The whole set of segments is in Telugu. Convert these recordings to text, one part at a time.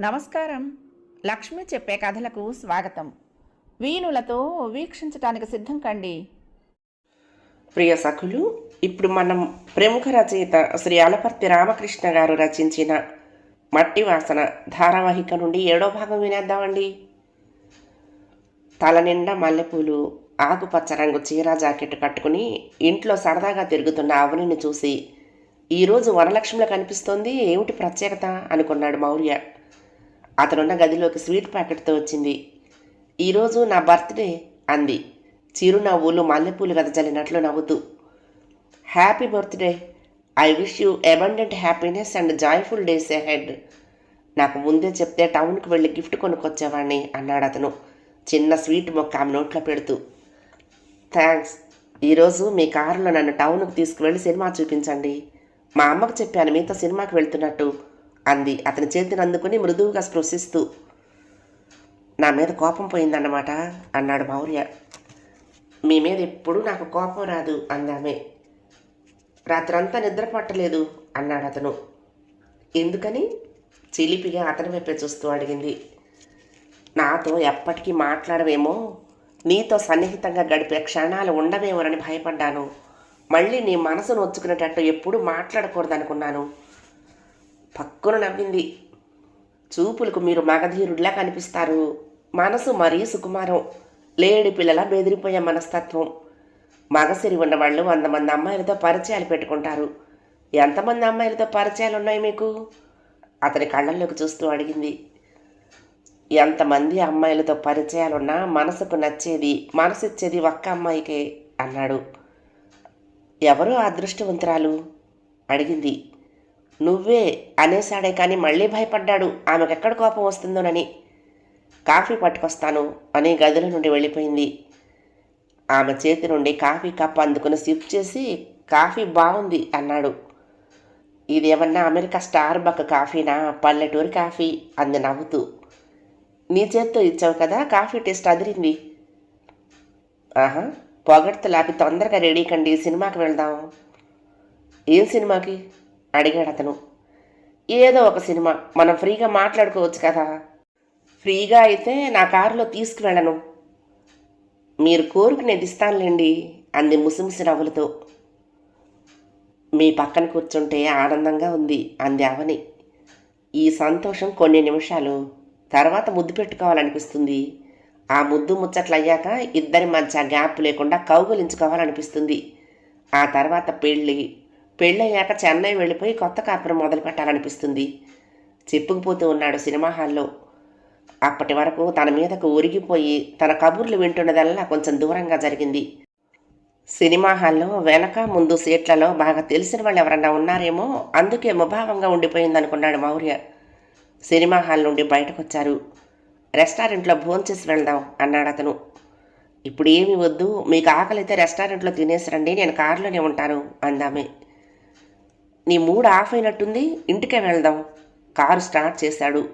నమస్కారం. లక్ష్మి చెప్పే కథలకు స్వాగతం. వీణులతో వీక్షించటానికి సిద్ధం కండి. ప్రియ సఖులు ఇప్పుడు మనం ప్రముఖ రచయిత శ్రీ అలపర్తి రామకృష్ణ గారు రచించిన మట్టి వాసన ధారావాహిక నుండి ఏడో భాగం వినేద్దామండి. తల నిండా మల్లెపూలు ఆకుపచ్చ రంగు చీర జాకెట్ కట్టుకుని ఇంట్లో సరదాగా తిరుగుతున్న అవనిని చూసి ఈరోజు వనలక్ష్మిలో కనిపిస్తోంది? ఏమిటి ప్రత్యేకత? అనుకున్నాడు మౌర్య. అతనున్న గదిలోకి స్వీట్ ప్యాకెట్తో వచ్చింది. ఈరోజు నా బర్త్డే అంది. చిరునవ్వులు మల్లెపూలు వెదజల్లినట్లు నవ్వుతూ. Happy birthday. I wish you abundant happiness and joyful days head నాకు ముందే చెప్తే టౌన్కి వెళ్ళి గిఫ్ట్ కొనుక్కొచ్చేవాడిని అన్నాడు అతను. చిన్న స్వీట్ మొక్క ఆమె నోట్లో పెడుతూ. థ్యాంక్స్. ఈరోజు మీ కారులో నన్ను టౌన్కి తీసుకువెళ్ళి సినిమా చూపించండి. మా అమ్మకు చెప్పాను మీతో సినిమాకి వెళ్తున్నట్టు. అంది. అతని చేతిని అందుకుని మృదువుగా స్పృశిస్తూ నా మీద కోపం పోయిందన్నమాట అన్నాడు మౌర్య. మీ మీద ఎప్పుడు నాకు కోపం రాదు అందామే. రాత్రంతా నిద్ర పట్టలేదు అన్నాడు అతను. ఎందుకని? చిలిపిగా అతని వైపే చూస్తూ అడిగింది. నాతో ఎప్పటికీ మాట్లాడవేమో నీతో సన్నిహితంగా గడిపే క్షణాలు ఉండవేమోనని భయపడ్డాను. మళ్ళీ నీ మనసు నొచ్చుకునేటట్టు ఎప్పుడూ మాట్లాడకూడదనుకున్నాను. పక్కున నవ్వింది. చూపులకు మీరు మగధీరుడిలా కనిపిస్తారు. మనసు మరీ సుకుమారం. లేడి పిల్లల బెదిరిపోయే మనస్తత్వం. మగసిరి ఉన్నవాళ్ళు వంద మంది అమ్మాయిలతో పరిచయాలు పెట్టుకుంటారు. ఎంతమంది అమ్మాయిలతో పరిచయాలు ఉన్నాయి మీకు? అతని కళ్ళల్లోకి చూస్తూ అడిగింది. ఎంతమంది అమ్మాయిలతో పరిచయాలున్నా మనసుకు నచ్చేది మనసిచ్చేది ఒక్క అమ్మాయికే అన్నాడు. ఎవరు అదృష్టవంతురాలు? అడిగింది. నువ్వే అనేసాడే కానీ మళ్ళీ భయపడ్డాడు. ఆమెకెక్కడ కోపం వస్తుందోనని. కాఫీ పట్టుకొస్తాను అని గదిలో నుండి వెళ్ళిపోయింది. ఆమె చేతి నుండి కాఫీ కప్ అందుకుని సిప్ చేసి కాఫీ బాగుంది అన్నాడు. ఇది ఏమన్నా అమెరికా స్టార్ బక్ కాఫీనా? పల్లెటూరి కాఫీ అంది నవ్వుతూ. నీ చేత్తో ఇచ్చావు కదా కాఫీ టేస్ట్ అదిరింది. ఆహా పొగడ్తలాపి తొందరగా రెడీ కండి సినిమాకి వెళ్దాం. ఏం సినిమాకి? అడిగాడు అతను. ఏదో ఒక సినిమా మనం ఫ్రీగా మాట్లాడుకోవచ్చు కదా. ఫ్రీగా అయితే నా కారులో తీసుకువెళ్ళను. మీరు కోరుకునేది ఇస్తానులేండి అంది ముసిముసి నవ్వులతో. మీ పక్కన కూర్చుంటే ఆనందంగా ఉంది అంది అవని. ఈ సంతోషం కొన్ని నిమిషాలు తర్వాత ముద్దు పెట్టుకోవాలనిపిస్తుంది. ఆ ముద్దు ముచ్చట్లయ్యాక ఇద్దరి మధ్య గ్యాప్ లేకుండా కౌగులించుకోవాలనిపిస్తుంది. ఆ తర్వాత పెళ్ళి పెళ్ళయ్యాక చెన్నై వెళ్ళిపోయి కొత్త కాపురం మొదలు పెట్టాలనిపిస్తుంది. చెప్పుకుపోతూ ఉన్నాడు సినిమా హాల్లో. అప్పటి వరకు తన మీదకు ఉరిగిపోయి తన కబుర్లు వింటున్నదల్లా కొంచెం దూరంగా జరిగింది. సినిమా హాల్లో వెనక ముందు సీట్లలో బాగా తెలిసిన వాళ్ళు ఎవరన్నా ఉన్నారేమో అందుకే ముభావంగా ఉండిపోయిందనుకున్నాడు మౌర్య. సినిమా హాల్ నుండి బయటకు వచ్చారు రెస్టారెంట్లో భోంచేసి వెళ్దాం అన్నాడు అతను. ఇప్పుడు ఏమి వద్దు మీకు ఆకలితే రెస్టారెంట్లో తినేసి రండి నేను కారులోనే ఉంటాను అందామే. నీ మూడ్ ఆఫ్ అయినట్టుంది ఇంటికే వెళ్దాం. కారు స్టార్ట్ చేశాడు.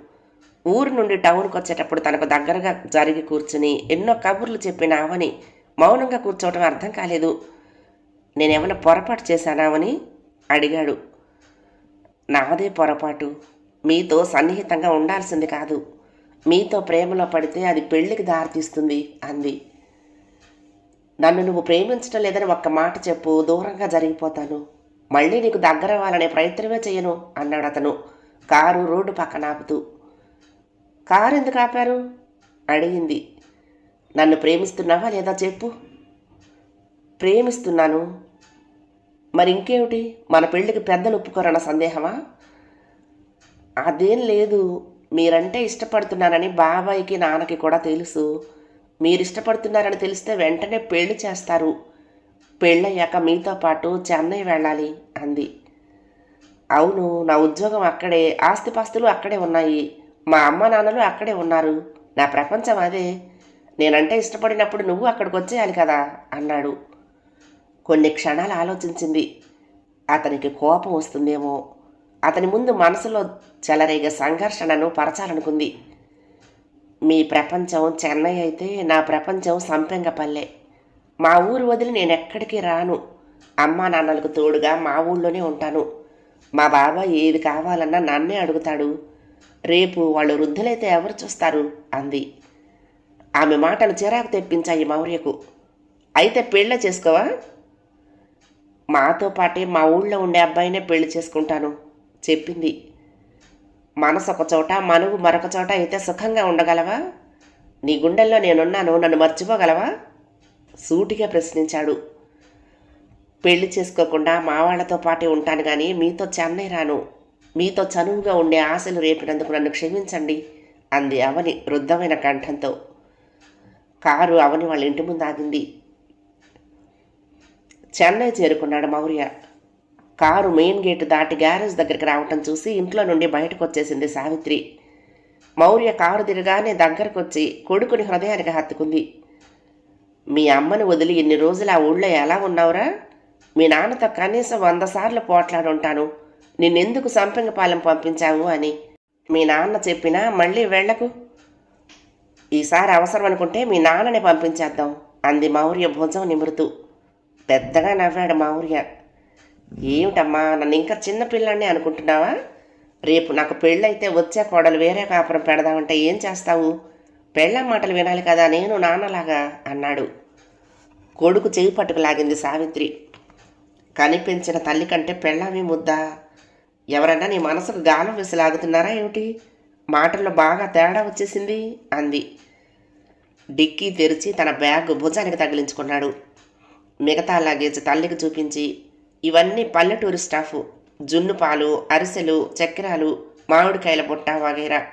ఊరు నుండి టౌన్కి వచ్చేటప్పుడు తనకు దగ్గరగా జరిగి కూర్చుని ఎన్నో కబుర్లు చెప్పిన ఆవని మౌనంగా కూర్చోవటం అర్థం కాలేదు. నేనేమైనా పొరపాటు చేశానావని అడిగాడు. నాదే పొరపాటు. మీతో సన్నిహితంగా ఉండాల్సింది కాదు. మీతో ప్రేమలో పడితే అది పెళ్ళికి దారితీస్తుంది అంది. నన్ను నువ్వు ప్రేమించడం లేదని ఒక్క మాట చెప్పు దూరంగా జరిగిపోతాను. మళ్ళీ నీకు దగ్గర అవ్వాలనే ప్రయత్నమే చేయను అన్నాడు అతను. కారు రోడ్డు పక్కన ఆపుతూ. కారు ఎందుకు ఆపారు? అడిగింది. నన్ను ప్రేమిస్తున్నావా లేదా చెప్పు. ప్రేమిస్తున్నాను. మరి ఇంకేమిటి? మన పెళ్ళికి పెద్దలు ఒప్పుకోరన్న సందేహమా? అదేం లేదు. మీరంటే ఇష్టపడుతున్నానని బాబాయికి నాన్నకి కూడా తెలుసు. మీరు ఇష్టపడుతున్నారని తెలిస్తే వెంటనే పెళ్ళి చేస్తారు. పెళ్ళయ్యాక మీతో పాటు చెన్నై వెళ్ళాలి అంది. అవును నా ఉద్యోగం అక్కడే ఆస్తిపాస్తులు అక్కడే ఉన్నాయి. మా అమ్మ నాన్నలు అక్కడే ఉన్నారు. నా ప్రపంచం అదే. నేనంటే ఇష్టపడినప్పుడు నువ్వు అక్కడికి వచ్చేయాలి కదా అన్నాడు. కొన్ని క్షణాలు ఆలోచించింది. అతనికి కోపం వస్తుందేమో. అతని ముందు మనసులో చెలరేగే సంఘర్షణను పరచాలనుకుంది. మీ ప్రపంచం చెన్నై అయితే నా ప్రపంచం సంపెంగపల్లె. మా ఊరు వదిలి నేను ఎక్కడికి రాను. అమ్మా నాన్నలకు తోడుగా మా ఊళ్ళోనే ఉంటాను. మా బాబాయ్ ఏది కావాలన్నా నన్నే అడుగుతాడు. రేపు వాళ్ళు వృద్ధులైతే ఎవరు చూస్తారు? అంది. ఆమె మాటలు చిరాకు తెప్పించాయి మౌర్యకు. అయితే పెళ్ళ చేసుకోవా? మాతో పాటే మా ఊళ్ళో ఉండే అబ్బాయినే పెళ్ళి చేసుకుంటాను చెప్పింది. మనసు ఒక చోట మనువు మరొక చోట అయితే సుఖంగా ఉండగలవా? నీ గుండెల్లో నేనున్నాను నన్ను మర్చిపోగలవా? సూటిగా ప్రశ్నించాడు. పెళ్ళి చేసుకోకుండా మా వాళ్ళతో పాటే ఉంటాను కానీ మీతో చెన్నై రాను. మీతో చనువుగా ఉండే ఆశలు రేపినందుకు నన్ను క్షమించండి అంది అవని వృద్ధమైన కంఠంతో. కారు అవని వాళ్ళ ఇంటి ముందు ఆగింది. చెన్నై చేరుకున్నాడు మౌర్య. కారు మెయిన్ గేట్ దాటి గ్యారేజ్ దగ్గరికి రావటం చూసి ఇంట్లో నుండి బయటకు వచ్చేసింది సావిత్రి. మౌర్య కారు తిరగానే దగ్గరకు వచ్చి కొడుకుని హృదయానికి హత్తుకుంది. మీ అమ్మని వదిలి ఇన్ని రోజులు ఆ ఊళ్ళో ఎలా ఉన్నావురా? మీ నాన్నతో కనీసం వంద సార్లు పోట్లాడుంటాను. నిన్నెందుకు సంపెంగపాలెం పంపించాము అని మీ నాన్న చెప్పినా మళ్ళీ వెళ్ళకు. ఈసారి అవసరం అనుకుంటే మీ నాన్నని పంపించేద్దాం అంది మౌర్య భుజం నిమురుతూ. పెద్దగా నవ్వాడు మౌర్య. ఏమిటమ్మా నన్ను ఇంకా చిన్నపిల్లాన్ని అనుకుంటున్నావా? రేపు నాకు పెళ్ళైతే వచ్చే కోడలు వేరే కాపురం పెడదామంటే ఏం చేస్తావు? పెళ్ళం మాటలు వినాలి కదా నేను నాన్నలాగా అన్నాడు. కొడుకు చేయి పట్టుకు లాగింది సావిత్రి. కనిపించిన తల్లి కంటే పెళ్ళామే ముద్దా. ఎవరన్నా నీ మనసుకు గాలం వేసి లాగుతున్నారా ఏమిటి? మాటల్లో బాగా తేడా వచ్చేసింది అంది. డిక్కీ తెరిచి తన బ్యాగ్ భుజానికి తగిలించుకున్నాడు. మిగతా లగేజ్ తల్లికి చూపించి ఇవన్నీ పల్లెటూరు స్టాఫ్. జున్ను పాలు అరిసెలు చక్కెరాలు మామిడికాయల బుట్ట వగైరా.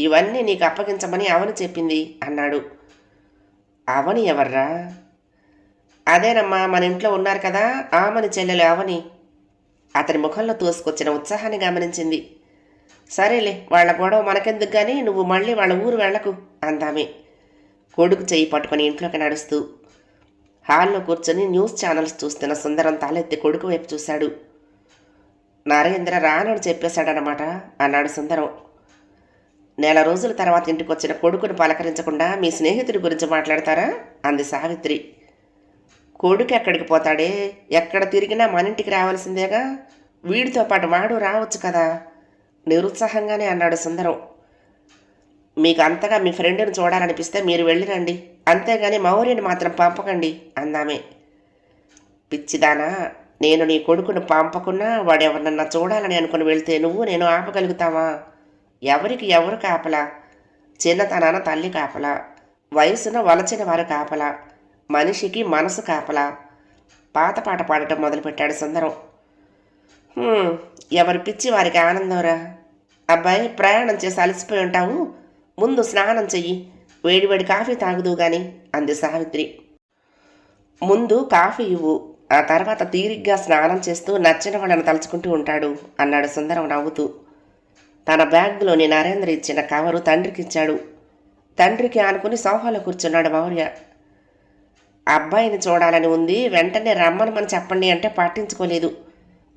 ఇవన్నీ నీకు అప్పగించమని అవని చెప్పింది అన్నాడు. అవని ఎవర్రా? అదేనమ్మా మన ఇంట్లో ఉన్నారు కదా ఆమని చెల్లెలు అవని. అతని ముఖంలో తోసుకొచ్చిన ఉత్సాహాన్ని గమనించింది. సరేలే వాళ్ళ గొడవ మనకెందుకు కానీ నువ్వు మళ్ళీ వాళ్ళ ఊరు వెళ్ళకు అందామే. కొడుకు చెయ్యి పట్టుకొని ఇంట్లోకి నడుస్తూ హాల్లో కూర్చొని న్యూస్ ఛానల్స్ చూస్తున్న సుందరం తలెత్తి కొడుకు వైపు చూశాడు. నరేంద్ర రానని చెప్పేశాడనమాట అన్నాడు సుందరం. నెల రోజుల తర్వాత ఇంటికి వచ్చిన కొడుకును పలకరించకుండా మీ స్నేహితుడి గురించి మాట్లాడతారా? అంది సావిత్రి. కొడుకు ఎక్కడికి పోతాడే? ఎక్కడ తిరిగినా మన ఇంటికి రావాల్సిందేగా? వీడితో పాటు వాడు రావచ్చు కదా? నిరుత్సాహంగానే అన్నాడు సుందరం. మీకు అంతగా మీ ఫ్రెండ్ని చూడాలనిపిస్తే మీరు వెళ్ళిరండి. అంతేగాని మౌర్యని మాత్రం పంపకండి అందామే. పిచ్చిదానా నేను నీ కొడుకును పంపకున్నా వాడెవరన్నా చూడాలని అనుకుని వెళ్తే నువ్వు నేను ఆపగలుగుతావా? ఎవరికి ఎవరు కాపలా? చిన్నతనాన తల్లి కాపలా. వయసున వలచిన వారు కాపలా. మనిషికి మనసు కాపలా. పాత పాట పాడటం మొదలుపెట్టాడు సుందరం. ఎవరు ఎవరి పిచ్చి వారికి ఆనందంరా? అబ్బాయి ప్రయాణం చేసి అలసిపోయి ఉంటావు. ముందు స్నానం చెయ్యి. వేడివేడి కాఫీ తాగుదు గాని అంది సావిత్రి. ముందు కాఫీ ఇవ్వు. ఆ తర్వాత తీరిగ్గా స్నానం చేస్తూ నచ్చిన వాళ్ళని తలుచుకుంటూ ఉంటాడు అన్నాడు సుందరం నవ్వుతూ. తన బ్యాగ్లోని నరేంద్ర ఇచ్చిన కవరు తండ్రికి ఇచ్చాడు తండ్రికి ఆనుకుని సోఫాలో కూర్చున్నాడు మౌర్య. అబ్బాయిని చూడాలని ఉంది వెంటనే రమ్మనమని చెప్పండి అంటే పాటించుకోలేదు.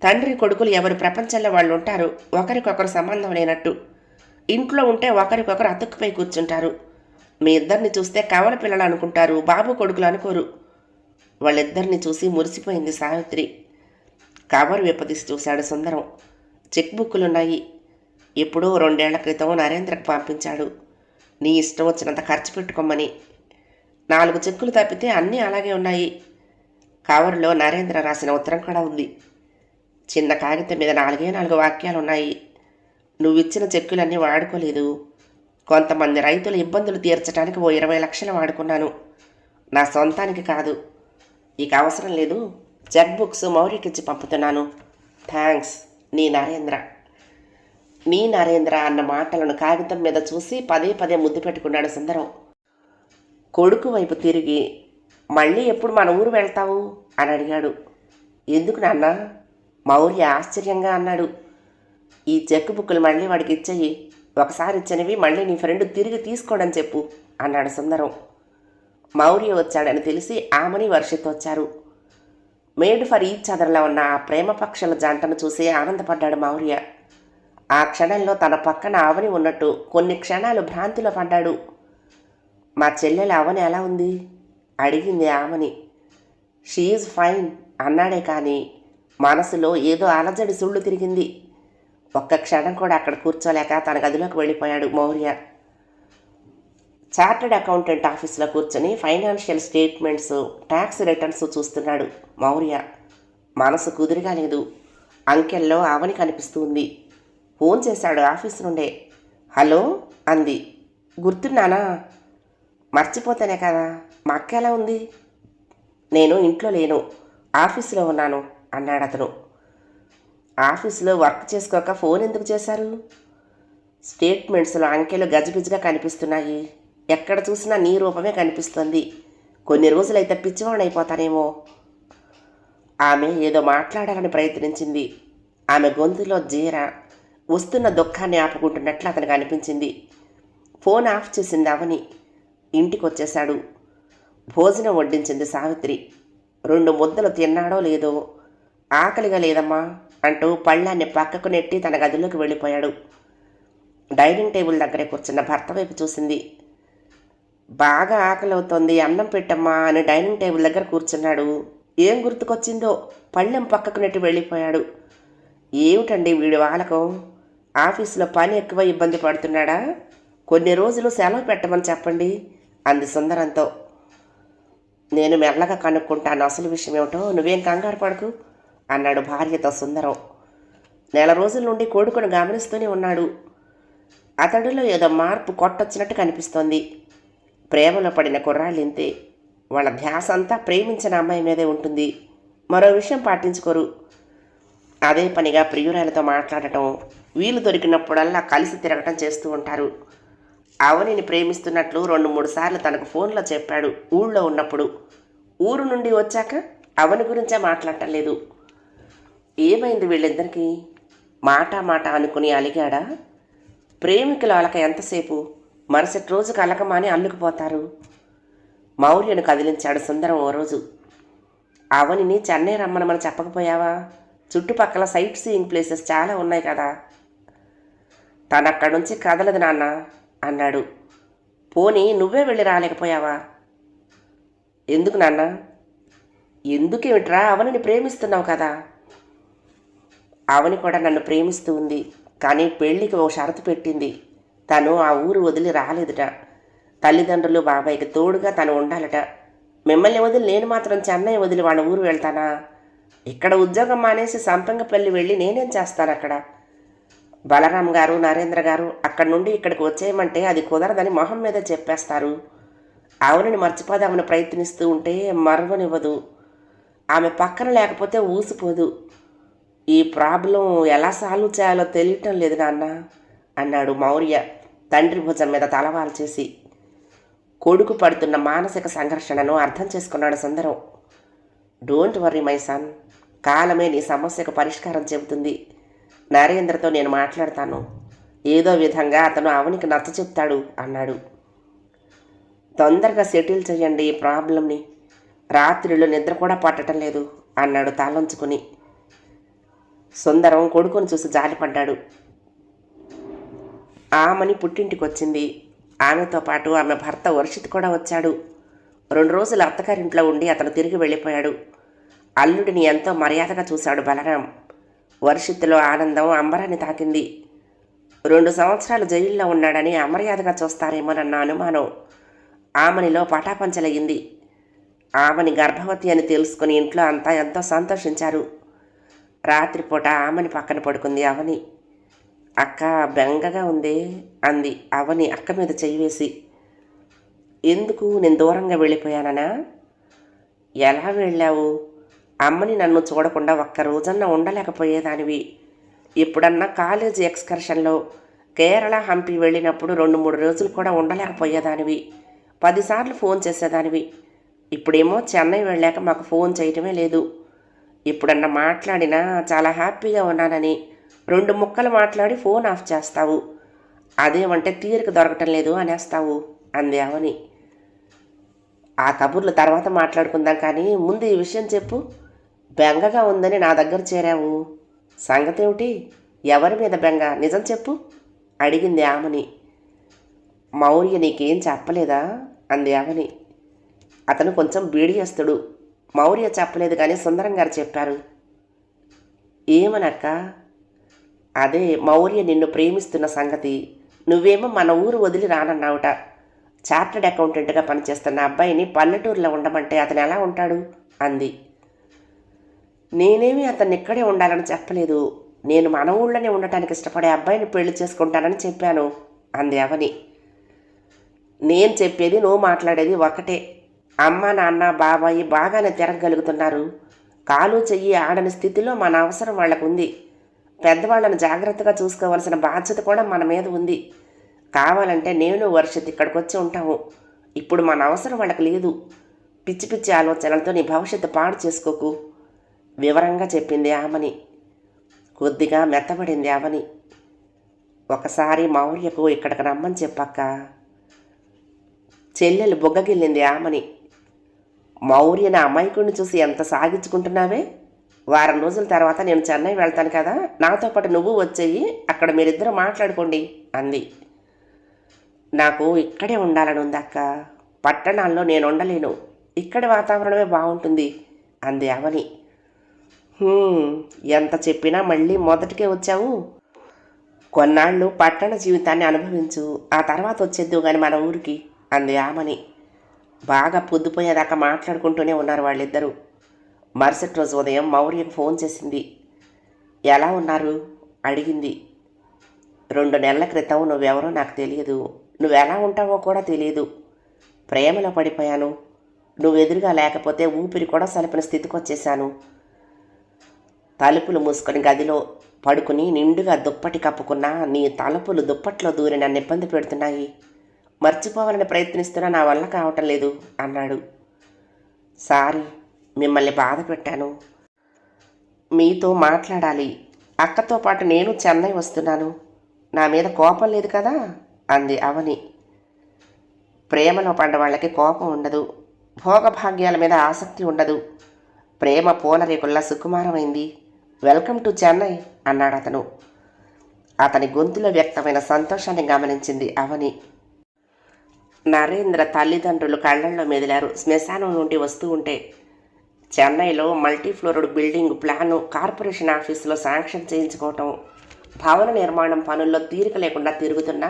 తండ్రి కొడుకులు ఎవరు ప్రపంచంలో వాళ్ళు ఉంటారు ఒకరికొకరు సంబంధం లేనట్టు. ఇంట్లో ఉంటే ఒకరికొకరు అతుక్కుపోయి కూర్చుంటారు. మీ ఇద్దరిని చూస్తే కవల పిల్లలు అనుకుంటారు బాబు కొడుకులు అనుకోరు. వాళ్ళిద్దరిని చూసి మురిసిపోయింది సావిత్రి. కవర్ విప్పదీసి చూశాడు సుందరం. చెక్ బుక్కులున్నాయి. ఎప్పుడో రెండేళ్ళ క్రితం నరేంద్రకు పంపించాడు. నీ ఇష్టం వచ్చినంత ఖర్చు పెట్టుకోమని. నాలుగు చెక్కులు తప్పితే అన్నీ అలాగే ఉన్నాయి. కవర్లో నరేంద్ర రాసిన ఉత్తరం కూడా ఉంది. చిన్న కాగితం మీద నాలుగే నాలుగు వాక్యాలు ఉన్నాయి నువ్విచ్చిన చెక్కులన్నీ వాడుకోలేదు. కొంతమంది రైతుల ఇబ్బందులు తీర్చడానికి ఓ ఇరవై లక్షలు వాడుకున్నాను. నా సొంతానికి కాదు. ఇక అవసరం లేదు. చెక్ బుక్స్ మౌర్యకిచ్చి పంపుతున్నాను. థ్యాంక్స్ నీ నరేంద్ర. నీ నరేంద్ర అన్న మాటలను కాగితం మీద చూసి పదే పదే ముద్దు పెట్టుకున్నాడు సుందరం. కొడుకు వైపు తిరిగి మళ్ళీ ఎప్పుడు మన ఊరు వెళ్తావు? అని అడిగాడు. ఎందుకు నాన్న? మౌర్య ఆశ్చర్యంగా అన్నాడు. ఈ చెక్ బుక్కులు మళ్ళీ వాడికి ఇచ్చేయి. ఒకసారి ఇచ్చినవి మళ్ళీ నీ ఫ్రెండ్ తిరిగి తీసుకోడని చెప్పు అన్నాడు సుందరం. మౌర్య వచ్చాడని తెలిసి ఆమెని వర్షిత్ వచ్చారు. మేడ్ ఫర్ ఈ చదరలో ఉన్న ఆ ప్రేమ పక్షుల జంటను చూసి ఆనందపడ్డాడు మౌర్య. ఆ క్షణంలో తన పక్కన ఆవని ఉన్నట్టు కొన్ని క్షణాలు భ్రాంతిలో పడ్డాడు. మా చెల్లెలు అవని ఎలా ఉంది? అడిగింది ఆమెని. షీఈజ్ ఫైన్ అన్నాడే కానీ మనసులో ఏదో అలజడి సుళ్ళు తిరిగింది. ఒక్క క్షణం కూడా అక్కడ కూర్చోలేక తన గదిలోకి వెళ్ళిపోయాడు మౌర్య. చార్టెడ్ అకౌంటెంట్ ఆఫీస్లో కూర్చొని ఫైనాన్షియల్ స్టేట్మెంట్స్ ట్యాక్స్ రిటర్న్స్ చూస్తున్నాడు మౌర్య. మనసు కుదిరిగా లేదు. అంకెల్లో ఆవని కనిపిస్తుంది. ఫోన్ చేశాడు ఆఫీస్ నుండే. హలో అంది. గుర్తున్నానా? మర్చిపోతానే కదా. మా అక్క ఎలా ఉంది? నేను ఇంట్లో లేను. ఆఫీసులో ఉన్నాను అన్నాడు అతను. ఆఫీసులో వర్క్ చేసుకోక ఫోన్ ఎందుకు చేశారు? స్టేట్మెంట్స్లో అంకెలు గజిబిజిగా కనిపిస్తున్నాయి. ఎక్కడ చూసినా నీ రూపమే కనిపిస్తుంది. కొన్ని రోజులైతే పిచ్చివాణ్ ఆమె ఏదో మాట్లాడాలని ప్రయత్నించింది. ఆమె గొంతులో జీర వస్తున్న దుఃఖాన్ని ఆపుకుంటున్నట్లు అతనికి అనిపించింది. ఫోన్ ఆఫ్ చేసింది అవని. ఇంటికి వచ్చేశాడు భోజనం వడ్డించింది సావిత్రి. రెండు ముద్దలు తిన్నాడో లేదో? ఆకలిగా లేదమ్మా అంటూ పళ్ళాన్ని పక్కకు నెట్టి తన గదిలోకి వెళ్ళిపోయాడు. డైనింగ్ టేబుల్ దగ్గరే కూర్చున్న భర్త వైపు చూసింది. బాగా ఆకలి అవుతోంది అన్నం పెట్టమ్మా అని డైనింగ్ టేబుల్ దగ్గర కూర్చున్నాడు. ఏం గుర్తుకొచ్చిందో? పళ్ళెం పక్కకు నెట్టి వెళ్ళిపోయాడు. ఏమిటండి వీడి వాలకం? ఆఫీసులో పని ఎక్కువ ఇబ్బంది పడుతున్నాడా? కొన్ని రోజులు సెలవు పెట్టమని చెప్పండి. అంది సుందరంతో. నేను మెల్లగా కనుక్కుంటాను అసలు విషయం ఏమిటో నువ్వేం కంగారు పడకు అన్నాడు భార్యతో సుందరం. నెల రోజుల నుండి కొడుకును గమనిస్తూనే ఉన్నాడు. అతడిలో ఏదో మార్పు కొట్టొచ్చినట్టు కనిపిస్తోంది. ప్రేమలో పడిన కుర్రాళ్ళింతే వాళ్ళ ధ్యాస అంతా ప్రేమించిన అమ్మాయి మీదే ఉంటుంది. మరో విషయం పాటించుకోరు. అదే పనిగా ప్రియురాలతో మాట్లాడటం వీలు దొరికినప్పుడల్లా కలిసి తిరగటం చేస్తూ ఉంటారు. అవనిని ప్రేమిస్తున్నట్లు రెండు మూడు సార్లు తనకు ఫోన్లో చెప్పాడు ఊళ్ళో ఉన్నప్పుడు. ఊరు నుండి వచ్చాక అవని గురించే మాట్లాడటం లేదు ఏమైంది వీళ్ళిద్దరికీ? మాట మాట అనుకుని అలిగాడా? ప్రేమికులు అలక ఎంతసేపు? మరుసటి రోజు కలకమాని అల్లుకుపోతారు. మౌర్యను కదిలించాడు సుందరం ఓ రోజు. అవనిని చెన్నై రమ్మనమని చెప్పకపోయావా? చుట్టుపక్కల సైట్ సీయింగ్ ప్లేసెస్ చాలా ఉన్నాయి కదా. తను నుంచి కదలదు నాన్న. అన్నాడు. పోనీ నువ్వే వెళ్ళి రాలేకపోయావా? ఎందుకు నాన్న? ఎందుకేమిట్రా అవనిని ప్రేమిస్తున్నావు కదా? అవని కూడా నన్ను ప్రేమిస్తూ ఉంది కానీ పెళ్ళికి ఓ షరతు పెట్టింది. తను ఆ ఊరు వదిలి రాలేదుట. తల్లిదండ్రులు బాబాయ్కి తోడుగా తను ఉండాలట. మిమ్మల్ని వదిలి నేను మాత్రం చెన్నై వదిలి వాళ్ళ ఊరు వెళ్తానా? ఇక్కడ ఉద్యోగం మానేసి సంపంగపల్లి వెళ్ళి నేనేం చేస్తాను అక్కడ బలరాం గారు నరేంద్ర గారు అక్కడి నుండి ఇక్కడికి వచ్చేయమంటే అది కుదరదని మొహం మీద చెప్పేస్తారు. ఆవుని మర్చిపోదామని ప్రయత్నిస్తూ ఉంటే మరవనివ్వదు. ఆమె పక్కన లేకపోతే ఊసిపోదు. ఈ ప్రాబ్లం ఎలా సాల్వ్ చేయాలో తెలియటం లేదు నాన్న అన్నాడు మౌర్య తండ్రి భుజం మీద తలవాలు చేసి కొడుకు పడుతున్న మానసిక సంఘర్షణను అర్థం చేసుకున్నాడు Sundaram. Don't worry my son కాలమే నీ సమస్యకు పరిష్కారం చెబుతుంది. నరేంద్రతో నేను మాట్లాడతాను. ఏదో విధంగా అతను అవనికి నచ్చ చెప్తాడు అన్నాడు. తొందరగా సెటిల్ చేయండి ఈ ప్రాబ్లంని రాత్రిళ్ళు నిద్ర కూడా పట్టడం లేదు అన్నాడు తాళంచుకుని సుందరం కొడుకుని చూసి జాలిపడ్డాడు. ఆమెని పుట్టింటికి వచ్చింది ఆమెతో పాటు ఆమె భర్త వర్షిత్ కూడా వచ్చాడు. రెండు రోజులు అత్తగారింట్లో ఉండి అతను తిరిగి వెళ్ళిపోయాడు. అల్లుడిని ఎంతో మర్యాదగా చూశాడు బలరాం. వర్షిత్తులో ఆనందం అంబరాన్ని తాకింది. రెండు సంవత్సరాలు జైల్లో ఉన్నాడని అమర్యాదగా చూస్తారేమోనన్న అనుమానం ఆమెనిలో పటాపంచలయ్యింది. ఆమెని గర్భవతి అని తెలుసుకుని ఇంట్లో అంతా ఎంతో సంతోషించారు. రాత్రిపూట ఆమెని పక్కన పడుకుంది అవని. అక్క బెంగగా ఉందే అంది అవని అక్క మీద చెయ్యి వేసి. ఎందుకు? నేను దూరంగా వెళ్ళిపోయానా ఎలా వెళ్ళావు? అమ్మని నన్ను చూడకుండా ఒక్క రోజన్నా ఉండలేకపోయేదానివి. ఇప్పుడన్నా కాలేజీ ఎక్స్కర్షన్లో కేరళ హంపి వెళ్ళినప్పుడు రెండు మూడు రోజులు కూడా ఉండలేకపోయేదానివి. పదిసార్లు ఫోన్ చేసేదానివి. ఇప్పుడేమో చెన్నై వెళ్ళాక మాకు ఫోన్ చేయటమే లేదు. ఇప్పుడన్నా మాట్లాడినా చాలా హ్యాపీగా ఉన్నానని. రెండు ముక్కలు మాట్లాడి ఫోన్ ఆఫ్ చేస్తావు. అదేమంటే తీరిక దొరకటం లేదు అనేస్తావు అంది అవని ఆ కబుర్లు తర్వాత మాట్లాడుకుందాం కానీ ముందు ఈ విషయం చెప్పు. బెంగగా ఉందని నా దగ్గర చేరావు. సంగతేమిటి? ఎవరి మీద బెంగ? నిజం చెప్పు అడిగింది ఆమెని. మౌర్య నీకేం చెప్పలేదా? అంది ఆమెని. అతను కొంచెం బీడియస్తుడు. మౌర్య చెప్పలేదు కానీ సుందరం గారు చెప్పారు. ఏమనక్క? అదే మౌర్య నిన్ను ప్రేమిస్తున్న సంగతి. నువ్వేమో మన ఊరు వదిలి రానన్నావుట. చార్టెడ్ అకౌంటెంట్గా పనిచేస్తున్న అబ్బాయిని పల్లెటూరులో ఉండమంటే అతను ఎలా ఉంటాడు? అంది. నేనేమి అతన్ని ఇక్కడే ఉండాలని చెప్పలేదు. నేను మన ఊళ్ళోనే ఉండటానికి ఇష్టపడే అబ్బాయిని పెళ్ళి చేసుకుంటానని చెప్పాను అంది అవని. నేను చెప్పేది నువ్వు మాట్లాడేది ఒకటే. అమ్మ నాన్న బాబాయి బాగానే తిరగగలుగుతున్నారు. కాలు చెయ్యి ఆడని స్థితిలో మన అవసరం వాళ్ళకు ఉంది పెద్దవాళ్ళని జాగ్రత్తగా చూసుకోవాల్సిన బాధ్యత కూడా మన మీద ఉంది. కావాలంటే నేను వర్షిత్ ఇక్కడికి వచ్చి ఉంటాము. ఇప్పుడు మన అవసరం వాళ్ళకి లేదు. పిచ్చి పిచ్చి ఆలోచనలతో నీ భవిష్యత్తు పాడు చేసుకోకు. వివరంగా చెప్పింది ఆమెని. కొద్దిగా మెత్తబడింది ఆమెని. ఒకసారి మౌర్యకు ఇక్కడికి రమ్మని చెప్పక్క. చెల్లెలు బుగ్గగిల్లింది ఆమెని. మౌర్యని అమాయకుడిని చూసి ఎంత సాగించుకుంటున్నావే? వారం రోజుల తర్వాత నేను చెన్నై వెళ్తాను కదా నాతో పాటు నువ్వు వచ్చేయి అక్కడ మీరిద్దరు మాట్లాడుకోండి అంది. నాకు ఇక్కడే ఉండాలని ఉంది అక్క. పట్టణాల్లో నేను ఉండలేను. ఇక్కడి వాతావరణమే బాగుంటుంది అంది అవని ఎంత చెప్పినా మళ్ళీ మొదటికే వచ్చావు. కొన్నాళ్ళు పట్టణ జీవితాన్ని అనుభవించు ఆ తర్వాత వచ్చేద్దు కానీ మన ఊరికి అంది ఆమని. బాగా పొద్దుపోయేదాకా మాట్లాడుకుంటూనే ఉన్నారు వాళ్ళిద్దరూ. మరుసటి రోజు ఉదయం మౌర్యకు ఫోన్ చేసింది. ఎలా ఉన్నారు? అడిగింది. రెండు నెలల క్రితం నువ్వెవరో నాకు తెలియదు. నువ్వు ఎలా ఉంటావో కూడా తెలియదు. ప్రేమలో పడిపోయాను. నువ్వు ఎదురుగా లేకపోతే ఊపిరి కూడా సలిపిన స్థితికి వచ్చేసాను తలుపులు మూసుకొని గదిలో పడుకుని నిండుగా దుప్పటి కప్పుకున్నా నీ తలుపులు దుప్పట్లో దూరి నన్ను ఇబ్బంది పెడుతున్నాయి. మర్చిపోవాలని ప్రయత్నిస్తున్నా నా వల్ల కావటం లేదు అన్నాడు. సారీ మిమ్మల్ని బాధ పెట్టాను. మీతో మాట్లాడాలి. అక్కతో పాటు నేను చెన్నై వస్తున్నాను. నా మీద కోపం లేదు కదా? అంది అవని. ప్రేమలో పడ్డ వాళ్ళకి కోపం ఉండదు. భోగభాగ్యాల మీద ఆసక్తి ఉండదు. ప్రేమ పూలరేకుల్లా సుకుమారమైంది. వెల్కమ్ టు చెన్నై అన్నాడు అతను. అతని గొంతులో వ్యక్తమైన సంతోషాన్ని గమనించింది అవని. నరేంద్ర తల్లిదండ్రులు కళ్ళల్లో మెదిలారు. శ్మశానం నుండి వస్తూ ఉంటే చెన్నైలో మల్టీఫ్లోర్డ్ బిల్డింగ్ ప్లాను కార్పొరేషన్ ఆఫీసులో శాంక్షన్ చేయించుకోవటం భవన నిర్మాణం పనుల్లో తీరిక లేకుండా తిరుగుతున్నా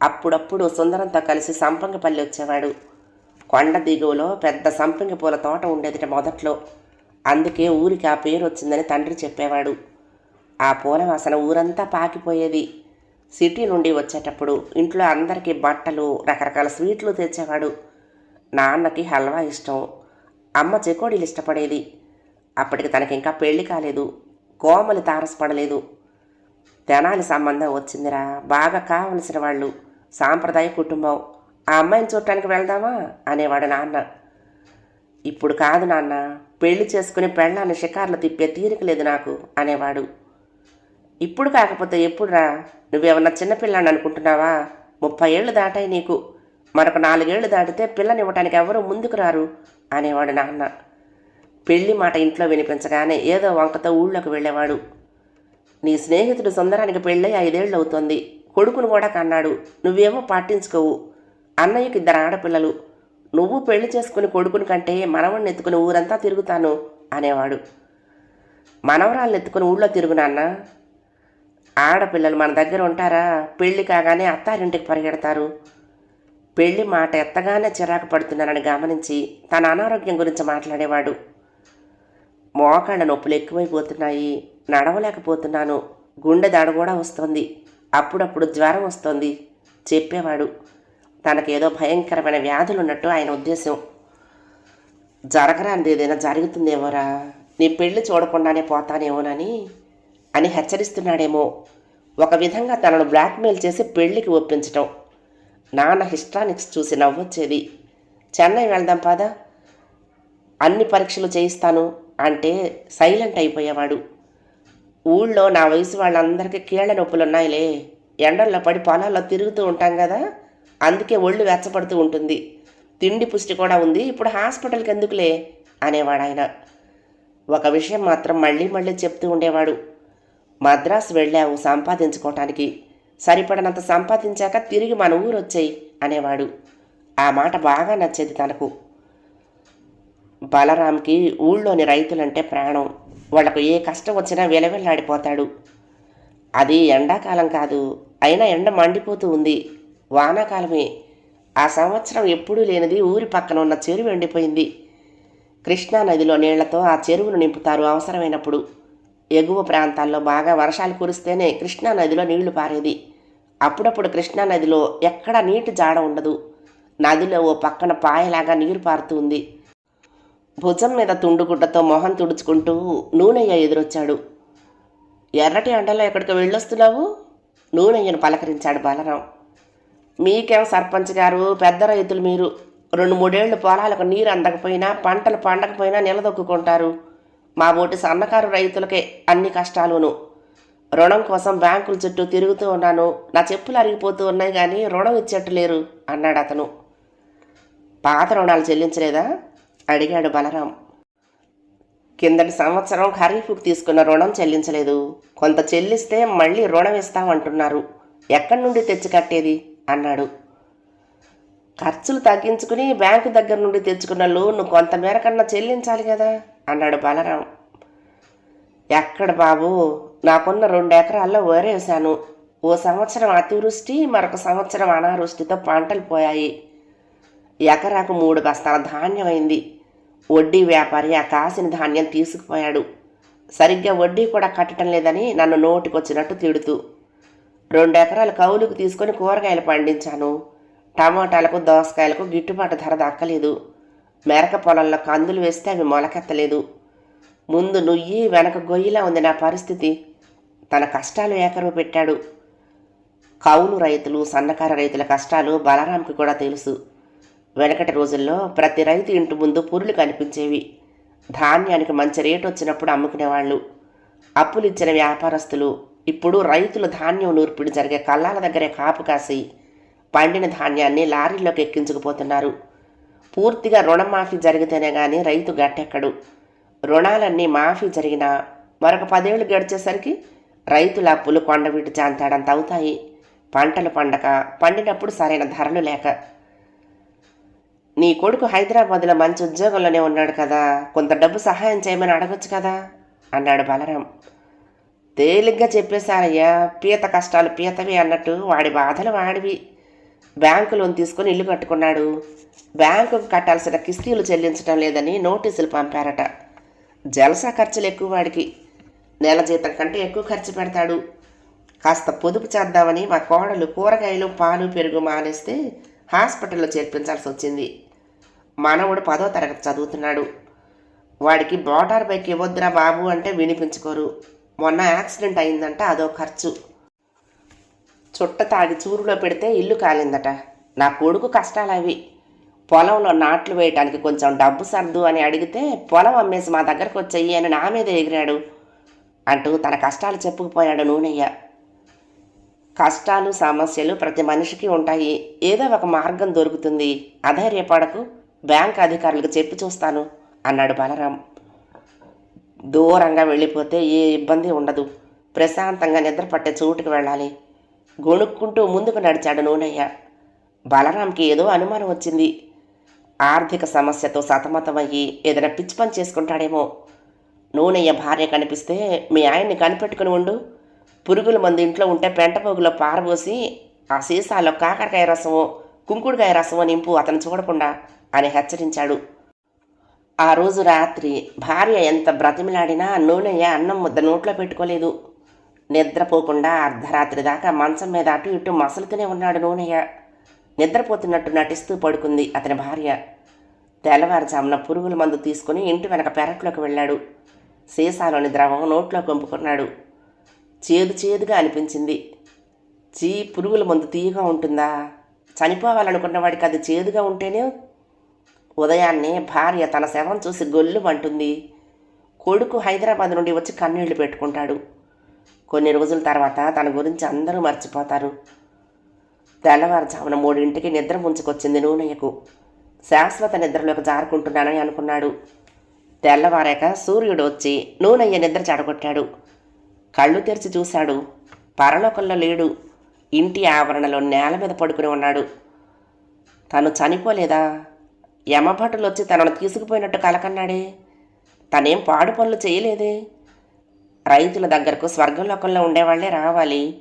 అప్పుడప్పుడు సుందరంతో కలిసి సంపంగిపల్లి వచ్చేవాడు. కొండ దిగువలో పెద్ద సంపంగి పూల తోట ఉండేది మొదట్లో. అందుకే ఊరికి ఆ పేరు వచ్చిందని తండ్రి చెప్పేవాడు. ఆ పూల వాసన ఊరంతా పాకిపోయేది. సిటీ నుండి వచ్చేటప్పుడు ఇంట్లో అందరికీ బట్టలు రకరకాల స్వీట్లు తెచ్చేవాడు. నాన్నకి హల్వా ఇష్టం. అమ్మ చెకోడీలు ఇష్టపడేది. అప్పటికి తనకి ఇంకా పెళ్ళి కాలేదు. కోమలు తారసపడలేదు. తెనాలి సంబంధం వచ్చిందిరా. బాగా కావలసిన వాళ్ళు. సాంప్రదాయ కుటుంబం. ఆ అమ్మాయిని చూడటానికి వెళ్దామా? అనేవాడు నాన్న. ఇప్పుడు కాదు నాన్న. పెళ్ళి చేసుకుని పెళ్ళాన్ని షికార్లు తిప్పే తీరిక లేదు నాకు అనేవాడు. ఇప్పుడు కాకపోతే ఎప్పుడురా? నువ్వేమన్నా చిన్నపిల్లాన్ని అనుకుంటున్నావా? ముప్పై ఏళ్ళు దాటాయి నీకు. మరొక నాలుగేళ్ళు దాటితే పిల్లనివ్వటానికి ఎవరూ ముందుకు రారు? అనేవాడు నాన్న పెళ్ళి మాట ఇంట్లో వినిపించగానే ఏదో వంకతో ఊళ్ళోకి వెళ్ళేవాడు. నీ స్నేహితుడు సుందరానికి పెళ్ళై ఐదేళ్ళు అవుతోంది. కొడుకును కూడా కన్నాడు. నువ్వేమో పాటించుకోవు. అన్నయ్యకి ఇద్దరు ఆడపిల్లలు. నువ్వు పెళ్ళి చేసుకుని కొడుకుని కంటే మనవణ్ణి ఎత్తుకుని ఊరంతా తిరుగుతాను అనేవాడు. మనవరాలు ఎత్తుకుని ఊళ్ళో తిరుగు నాన్న. ఆడపిల్లలు మన దగ్గర ఉంటారా? పెళ్ళి కాగానే అత్తారింటికి పరిగెడతారు. పెళ్ళి మాట ఎత్తగానే చిరాకు పడుతున్నానని గమనించి తన అనారోగ్యం గురించి మాట్లాడేవాడు. మోకాళ్ళ నొప్పులు ఎక్కువైపోతున్నాయి. నడవలేకపోతున్నాను. గుండె దడ కూడా వస్తుంది. అప్పుడప్పుడు జ్వరం వస్తుంది. చెప్పేవాడు. తనకేదో భయంకరమైన వ్యాధులు ఉన్నట్టు ఆయన ఉద్దేశం. జరగరానిది ఏదైనా జరుగుతుందేమోరా? నీ పెళ్ళి చూడకుండానే పోతానేమోనని అని హెచ్చరిస్తున్నాడేమో. ఒక విధంగా తనను బ్లాక్మెయిల్ చేసి పెళ్ళికి ఒప్పించటం. నాన్న హిస్ట్రానిక్స్ చూసి నవ్వొచ్చేది. చెన్నై వెళ్దాం పదా. అన్ని పరీక్షలు చేయిస్తాను అంటే సైలెంట్ అయిపోయేవాడు. ఊళ్ళో నా వయసు వాళ్ళందరికీ కీళ్ళ నొప్పులు ఉన్నాయిలే ఎండల్లో పడి పొలాల్లో తిరుగుతూ ఉంటాం కదా. అందుకే ఒళ్ళు వెచ్చపడుతూ ఉంటుంది. తిండి పుష్టి కూడా ఉంది. ఇప్పుడు హాస్పిటల్కి ఎందుకులే? అనేవాడు ఆయన ఒక విషయం మాత్రం మళ్ళీ మళ్ళీ చెప్తూ ఉండేవాడు. మద్రాసు వెళ్ళావు సంపాదించుకోవటానికి సరిపడనంత సంపాదించాక తిరిగి మన ఊరు వచ్చేయి అనేవాడు. ఆ మాట బాగా నచ్చేది తనకు. బలరాంకి ఊళ్ళోని రైతులంటే ప్రాణం. వాళ్ళకు ఏ కష్టం వచ్చినా విలవిల్లాడిపోతాడు. అది ఎండాకాలం కాదు. అయినా ఎండ మండిపోతూ ఉంది. వానాకాలమే. ఆ సంవత్సరం ఎప్పుడూ లేనిది ఊరి పక్కన ఉన్న చెరువు ఎండిపోయింది. కృష్ణా నదిలో నీళ్ళతో ఆ చెరువును నింపుతారు అవసరమైనప్పుడు. ఎగువ ప్రాంతాల్లో బాగా వర్షాలు కురిస్తేనే కృష్ణా నదిలో నీళ్ళు పారేది. అప్పుడప్పుడు కృష్ణా నదిలో ఎక్కడా నీటి జాడ ఉండదు. నదిలో ఓ పక్కన పాయలాగా నీరు పారుతూ ఉంది. భుజం మీద తుండుగుడ్డతో మొహం తుడుచుకుంటూ నూనెయ్య ఎదురొచ్చాడు. ఎర్రటి ఎండలో ఎక్కడికి వెళ్ళొస్తున్నావు? నూనెయ్యను పలకరించాడు బలరాం మీకేం సర్పంచ్ గారు? పెద్ద రైతులు మీరు. రెండు మూడేళ్ళు పొలాలకు నీరు అందకపోయినా పంటలు పండకపోయినా నిలదొక్కుంటారు మా ఓటి సన్నకారు రైతులకే అన్ని కష్టాలును. రుణం కోసం బ్యాంకుల చుట్టూ తిరుగుతూ ఉన్నాను. నా చెప్పులు అరిగిపోతూ ఉన్నాయి కానీ రుణం ఇచ్చేట్టు లేరు అన్నాడు అతను. పాత రుణాలు చెల్లించలేదా? అడిగాడు బలరాం. కిందటి సంవత్సరం ఖరీఫ్కు తీసుకున్న రుణం చెల్లించలేదు. కొంత చెల్లిస్తే మళ్ళీ రుణం ఇస్తామంటున్నారు. ఎక్కడి నుండి తెచ్చి కట్టేది? అన్నాడు. ఖర్చులు తగ్గించుకుని బ్యాంకు దగ్గర నుండి తెచ్చుకున్న లోను కొంత చెల్లించాలి కదా అన్నాడు బలరాం. ఎక్కడ బాబు నాకున్న రెండు ఎకరాల్లో వరేసాను. ఓ సంవత్సరం అతివృష్టి మరొక సంవత్సరం అనావృష్టితో పంటలు పోయాయి. ఎకరాకు మూడు బస్తాల ధాన్యం అయింది వడ్డీ వ్యాపారి ఆ కాసిన ధాన్యం తీసుకుపోయాడు. సరిగ్గా వడ్డీ కూడా కట్టడం లేదని నన్ను నోటికొచ్చినట్టు తిడుతూ రెండు ఎకరాలు కౌలుకు తీసుకొని కూరగాయలు పండించాను. టమాటాలకు దోసకాయలకు గిట్టుబాటు ధర దక్కలేదు. మెరక పొలంలో కందులు వేస్తే అవి మొలకెత్తలేదు. ముందు నుయ్యి వెనక గొయ్యిలా ఉంది నా పరిస్థితి. తన కష్టాలు ఏకరువు పెట్టాడు. కౌలు రైతులు సన్నకారు రైతుల కష్టాలు బలరాంకి కూడా తెలుసు. వెనకటి రోజుల్లో ప్రతి రైతు ఇంటి ముందు పురులు కనిపించేవి. ధాన్యానికి మంచి రేటు వచ్చినప్పుడు అమ్ముకునేవాళ్ళు. అప్పులు ఇచ్చిన వ్యాపారస్తులు ఇప్పుడు రైతులు ధాన్యం నూర్పిడి జరిగే కళ్ళాల దగ్గరే కాపు కాసి పండిన ధాన్యాన్ని లారీలోకి ఎక్కించుకుపోతున్నారు. పూర్తిగా రుణమాఫీ జరిగితేనే కానీ రైతు గట్టెక్కడు. రుణాలన్నీ మాఫీ జరిగినా మరొక పదేళ్ళు గడిచేసరికి రైతుల అప్పులు కొండవీటి చాంతాడంత అవుతాయి. పంటలు పండక పండినప్పుడు సరైన ధరలు లేక. నీ కొడుకు హైదరాబాద్లో మంచి ఉద్యోగంలోనే ఉన్నాడు కదా కొంత డబ్బు సహాయం చేయమని అడగొచ్చు కదా అన్నాడు బలరాం. తేలిగ్గా చెప్పేశారయ్యా. పీత కష్టాలు పీతవి అన్నట్టు వాడి బాధలు వాడివి. బ్యాంకు లోన్ తీసుకొని ఇల్లు కట్టుకున్నాడు. బ్యాంకుకు కట్టాల్సిన కిస్తీలు చెల్లించడం లేదని నోటీసులు పంపారట. జలసా ఖర్చులు ఎక్కువ వాడికి. నెల జీతం కంటే ఎక్కువ ఖర్చు పెడతాడు. కాస్త పొదుపు చేద్దామని మా కోడలు కూరగాయలు పాలు పెరుగు మానేస్తే హాస్పిటల్లో చేర్పించాల్సి వచ్చింది. మనవుడు పదో తరగతి చదువుతున్నాడు. వాడికి మోటార్ బైక్ ఇవ్వద్దురా బాబు అంటే వినిపించుకోరు. మొన్న యాక్సిడెంట్ అయిందంట అదో ఖర్చు. చుట్ట తాగి చూరులో పెడితే ఇల్లు కాలిందట. నా కొడుకు కష్టాలు అవి. పొలంలో నాట్లు వేయటానికి కొంచెం డబ్బు సర్దు అని అడిగితే పొలం అమ్మేసి మా దగ్గరకు వచ్చేయి అని నా మీద ఎగిరాడు. అంటూ తన కష్టాలు చెప్పుకుపోయాడు నూనెయ్య. కష్టాలు సమస్యలు ప్రతి మనిషికి ఉంటాయి. ఏదో ఒక మార్గం దొరుకుతుంది. అధైర్యపడకు. బ్యాంక్ అధికారులకు చెప్పి చూస్తాను అన్నాడు బలరాం. దూరంగా వెళ్ళిపోతే ఏ ఇబ్బంది ఉండదు. ప్రశాంతంగా నిద్ర పట్టే చోటుకు వెళ్ళాలి. గొణుక్కుంటూ ముందుకు నడిచాడు నూనయ్య. బలరాంకి ఏదో అనుమానం వచ్చింది. ఆర్థిక సమస్యతో సతమతమయ్యి ఏదైనా పిచ్చి పని చేసుకుంటాడేమో. నూనయ్య భార్య కనిపిస్తే మీ ఆయన్ని కనిపెట్టుకుని ఉండు. పురుగుల మంది ఇంట్లో ఉంటే పెంటపోగులో పారబోసి ఆ సీసాలో కాకరకాయ రసము కుంకుడుకాయ రసము నింపు అతను చూడకుండా అని హెచ్చరించాడు. ఆ రోజు రాత్రి భార్య ఎంత బ్రతిమిలాడినా నూనెయ్య అన్నం ముద్ద నోట్లో పెట్టుకోలేదు. నిద్రపోకుండా అర్ధరాత్రి దాకా మంచం మీద అటు ఇటు మసలుతూనే ఉన్నాడు నూనెయ్య. నిద్రపోతున్నట్టు నటిస్తూ పడుకుంది అతని భార్య. తెల్లవారుజామున పురుగుల మందు తీసుకుని ఇంటి వెనక పెరట్లోకి వెళ్ళాడు. సీసాలోని ద్రవం నోట్లో కొంపుకున్నాడు. చేదు చేదుగా అనిపించింది. చీ పురుగుల మందు తీయగా ఉంటుందా? చనిపోవాలనుకున్న వాడికి అది చేదుగా ఉంటేనే ఉదయాన్నే భార్య తన శవం చూసి గొల్లు అంటుంది కొడుకు హైదరాబాద్ నుండి వచ్చి కన్నీళ్ళు పెట్టుకుంటాడు. కొన్ని రోజుల తర్వాత తన గురించి అందరూ మర్చిపోతారు. తెల్లవారుజామున మూడింటికి నిద్ర ముంచుకొచ్చింది నూనయ్యకు. శాశ్వత నిద్రలోకి జారుకుంటున్నానని అనుకున్నాడు. తెల్లవారాక సూర్యుడు వచ్చి నూనయ్య నిద్ర చెడగొట్టాడు. కళ్ళు తెరిచి చూశాడు. పరలోకంలో లేడు. ఇంటి ఆవరణలో నేల మీద పడుకుని ఉన్నాడు. తను చనిపోలేదా? యమభటులు వచ్చి తనను తీసుకుపోయినట్టు కలకన్నాడే. తనేం పాడు పనులు చేయలేదే. రైతుల దగ్గరకు స్వర్గలోకంలో ఉండేవాళ్ళే రావాలి.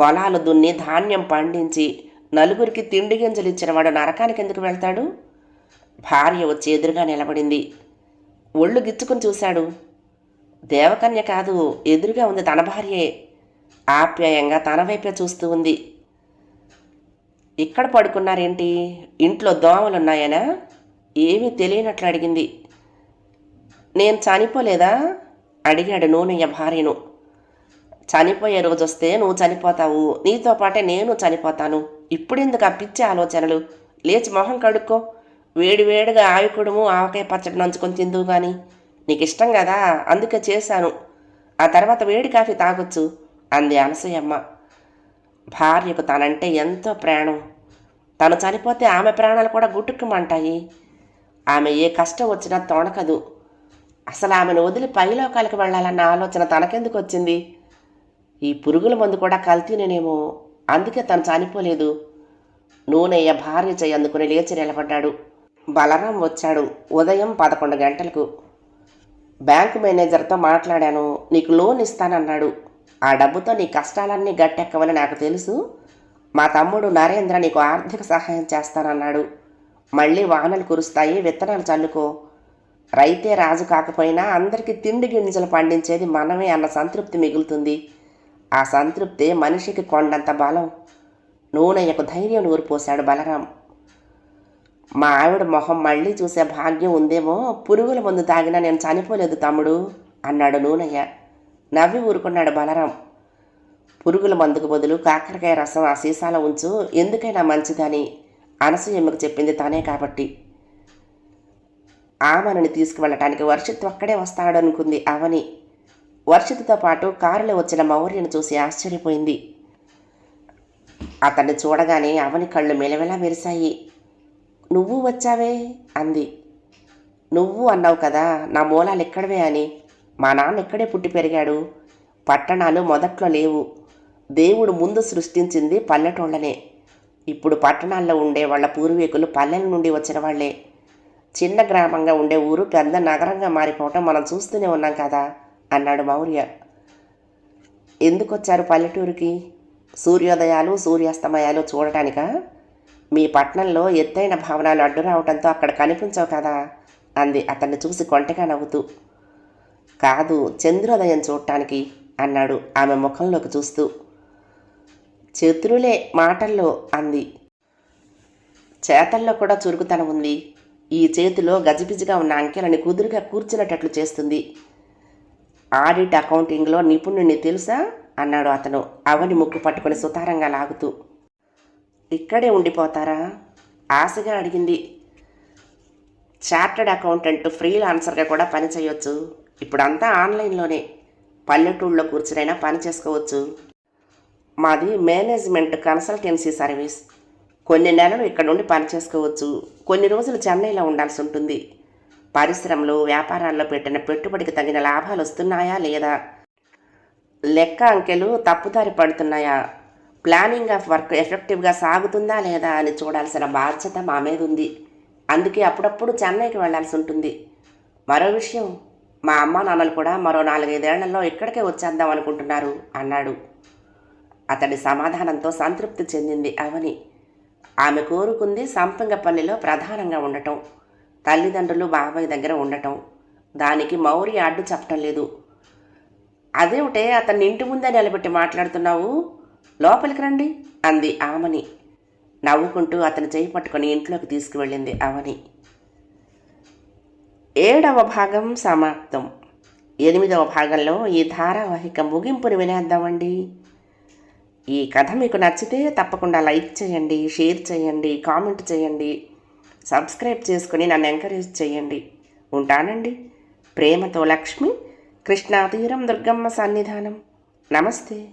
పొలాలు దున్ని ధాన్యం పండించి నలుగురికి తిండి గింజలు ఇచ్చినవాడు నరకానికి ఎందుకు వెళ్తాడు? భార్య వచ్చి ఎదురుగా నిలబడింది. ఒళ్ళు గిచ్చుకుని చూశాడు. దేవకన్య కాదు ఎదురుగా ఉంది తన భార్యే. ఆప్యాయంగా తన వైపే చూస్తూ ఉంది. ఇక్కడ పడుకున్నారేంటి? ఇంట్లో దోమలున్నాయనా? ఏమీ తెలియనట్లు అడిగింది. నేను చనిపోలేదా? అడిగాడు నూనెయ్య భార్యను. చనిపోయే రోజు వస్తే నువ్వు చనిపోతావు. నీతో పాటే నేను చనిపోతాను. ఇప్పుడెందుకు ఆ పిచ్చి ఆలోచనలు? లేచి మొహం కడుక్కో. వేడివేడిగా ఆవికుడుము ఆవకాయ పచ్చడి నంచుకొని తిందువు కానీ నీకు ఇష్టం కదా అందుకే చేశాను. ఆ తర్వాత వేడి కాఫీ తాగొచ్చు అంది అనసూయమ్మ. భార్యకు తనంటే ఎంతో ప్రాణం. తను చనిపోతే ఆమె ప్రాణాలు కూడా గుట్టుక్కుమంటాయి ఆమె ఏ కష్టం వచ్చినా తోడకదు అసలు ఆమెను వదిలి పైలోకాలకు వెళ్ళాలన్న ఆలోచన తనకెందుకు వచ్చింది? ఈ పురుగుల మందు కూడా కల్తీనేనేమో అందుకే తను చనిపోలేదు. నూనెయ్య భార్య చేయి అందుకుని లేచి నిలబడ్డాడు. బలరాం వచ్చాడు ఉదయం పదకొండు గంటలకు. బ్యాంకు మేనేజర్తో మాట్లాడాను. నీకు లోన్ ఇస్తానన్నాడు. ఆ డబ్బుతో నీ కష్టాలన్నీ గట్టెక్కవని నాకు తెలుసు. మా తమ్ముడు నరేంద్ర నీకు ఆర్థిక సహాయం చేస్తానన్నాడు. మళ్ళీ వానలు కురుస్తాయి విత్తనాలు చల్లుకో. రైతే రాజు కాకపోయినా అందరికీ తిండి గింజలు పండించేది మనమే అన్న సంతృప్తి మిగులుతుంది. ఆ సంతృప్తే మనిషికి కొండంత బలం. నూనెయ్యకు ధైర్యం నూరిపోశాడు బలరాం. మా ఆవిడ మొహం మళ్ళీ చూసే భాగ్యం ఉందేమో పురుగుల మందు తాగినా నేను చనిపోలేదు తమ్ముడు అన్నాడు నూనయ్య. నవ్వి ఊరుకున్నాడు బలరాం. పురుగుల మందుకు బదులు కాకరకాయ రసం ఆ సీసాలో ఉంచు ఎందుకైనా మంచిదని అనసూయమ్మకు చెప్పింది తానే కాబట్టి. ఆమెనని తీసుకువెళ్ళటానికి వర్షిత్ ఒక్కడే వస్తాడనుకుంది అవని. వర్షిత్తో పాటు కారులో వచ్చిన మౌర్యను చూసి ఆశ్చర్యపోయింది. అతన్ని చూడగానే అవని కళ్ళు మెలమెలా మెరిశాయి. నువ్వు వచ్చావే? అంది. నువ్వు అన్నావు కదా నా మూలాలు ఇక్కడవే అని. మా నాన్న ఇక్కడే పుట్టి పెరిగాడు. పట్టణాలు మొదట్లో లేవు. దేవుడు ముందు సృష్టించింది పల్లెటూళ్ళనే. ఇప్పుడు పట్టణాల్లో ఉండే వాళ్ళ పూర్వీకులు పల్లెల నుండి వచ్చిన వాళ్ళే. చిన్న గ్రామంగా ఉండే ఊరు పెద్ద నగరంగా మారిపోవటం మనం చూస్తూనే ఉన్నాం కదా అన్నాడు మౌర్య. ఎందుకు వచ్చారు పల్లెటూరుకి? సూర్యోదయాలు సూర్యాస్తమయాలు చూడటానికా? మీ పట్నంలో ఎత్తైన భవనాలు అడ్డు రావడంతో అక్కడ కనిపించవు కదా అంది అతన్ని చూసి కొంటగా నవ్వుతూ. కాదు చంద్రోదయం చూడటానికి అన్నాడు ఆమె ముఖంలోకి చూస్తూ. చతురులే మాటల్లో అంది. చేతల్లో కూడా చురుకుతనం ఉంది. ఈ చేతిలో గజిబిజిగా ఉన్న అంకెలని కుదురుగా కూర్చునేటట్లు చేస్తుంది. ఆడిట్ అకౌంటింగ్లో నిపుణుడిని తెలుసా? అన్నాడు అతను అవని ముక్కు పట్టుకొని సుతారంగా లాగుతూ. ఇక్కడే ఉండిపోతారా? ఆశగా అడిగింది. చార్టర్డ్ అకౌంటెంట్ ఫ్రీలాన్సర్గా కూడా పని చేయొచ్చు ఇప్పుడంతా ఆన్లైన్లోనే. పల్లెటూళ్ళలో కూర్చునైనా పని చేసుకోవచ్చు. మాది మేనేజ్మెంట్ కన్సల్టెన్సీ సర్వీస్. కొన్ని నెలలు ఇక్కడ నుండి పని చేసుకోవచ్చు. కొన్ని రోజులు చెన్నైలో ఉండాల్సి ఉంటుంది. పరిశ్రమలు వ్యాపారాల్లో పెట్టిన పెట్టుబడికి తగిన లాభాలు వస్తున్నాయా లేదా? లెక్క అంకెలు తప్పుదారి పడుతున్నాయా? ప్లానింగ్ ఆఫ్ వర్క్ ఎఫెక్టివ్గా సాగుతుందా లేదా అని చూడాల్సిన బాధ్యత మా మీద ఉంది. అందుకే అప్పుడప్పుడు చెన్నైకి వెళ్ళాల్సి ఉంటుంది. మరో విషయం మా అమ్మ నాన్నలు కూడా మరో నాలుగైదేళ్ళలో ఇక్కడికే వచ్చేద్దాం అనుకుంటున్నారు అన్నాడు. అతడి సమాధానంతో సంతృప్తి చెందింది అవని. ఆమె కోరుకుంది సంపంగపల్లిలో ప్రధానంగా ఉండటం తల్లిదండ్రులు బాబాయ్ దగ్గర ఉండటం. దానికి మౌరి అడ్డు చెప్పటం లేదు. అదేమిటే అతన్ని ఇంటి ముందే నిలబెట్టి మాట్లాడుతున్నావు? లోపలికి రండి అంది ఆమని. నవ్వుకుంటూ అతను చేయి పట్టుకొని ఇంట్లోకి తీసుకువెళ్ళింది అవని. ఏడవ భాగం సమాప్తం. ఎనిమిదవ భాగంలో ఈ ధారావాహిక ముగింపుని వినేద్దామండి. ఈ కథ మీకు నచ్చితే తప్పకుండా లైక్ చేయండి షేర్ చేయండి కామెంట్ చేయండి సబ్స్క్రైబ్ చేసుకుని నన్ను ఎంకరేజ్ చేయండి. ఉంటానండి. ప్రేమతో లక్ష్మి కృష్ణాతీరం దుర్గమ్మ సన్నిధానం. నమస్తే.